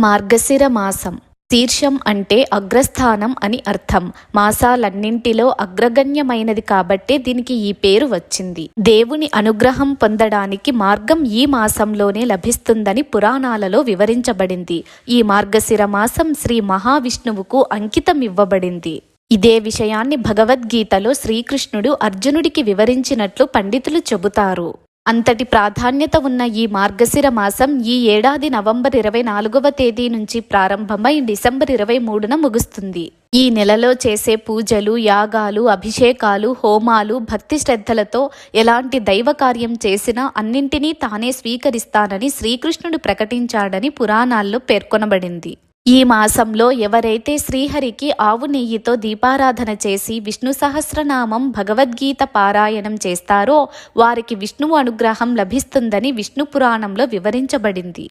మార్గశిర మాసం. శీర్షం అంటే అగ్రస్థానం అని అర్థం. మాసాలన్నింటిలో అగ్రగణ్యమైనది కాబట్టే దీనికి ఈ పేరు వచ్చింది. దేవుని అనుగ్రహం పొందడానికి మార్గం ఈ మాసంలోనే లభిస్తుందని పురాణాలలో వివరించబడింది. ఈ మార్గశిర మాసం శ్రీ మహావిష్ణువుకు అంకితం ఇవ్వబడింది ఇదే విషయాన్ని భగవద్గీతలో శ్రీకృష్ణుడు అర్జునుడికి వివరించినట్లు పండితులు చెబుతారు. అంతటి ప్రాధాన్యత ఉన్న ఈ మార్గశిర మాసం ఈ ఏడాది నవంబర్ ఇరవై నాలుగవ తేదీ నుంచి ప్రారంభమై డిసెంబర్ ఇరవై మూడున ముగుస్తుంది. ఈ నెలలో చేసే పూజలు యాగాలు అభిషేకాలు హోమాలు భక్తి శ్రద్ధలతో ఎలాంటి దైవ కార్యం చేసినా అన్నింటినీ తానే స్వీకరిస్తానని శ్రీకృష్ణుడు ప్రకటించాడని పురాణాల్లో పేర్కొనబడింది. ఈ మాసంలో ఎవరైతే శ్రీహరికి ఆవు నెయ్యితో దీపారాధన చేసి విష్ణు సహస్రనామం భగవద్గీత పారాయణం చేస్తారో వారికి విష్ణువు అనుగ్రహం లభిస్తుందని విష్ణు పురాణంలో వివరించబడింది.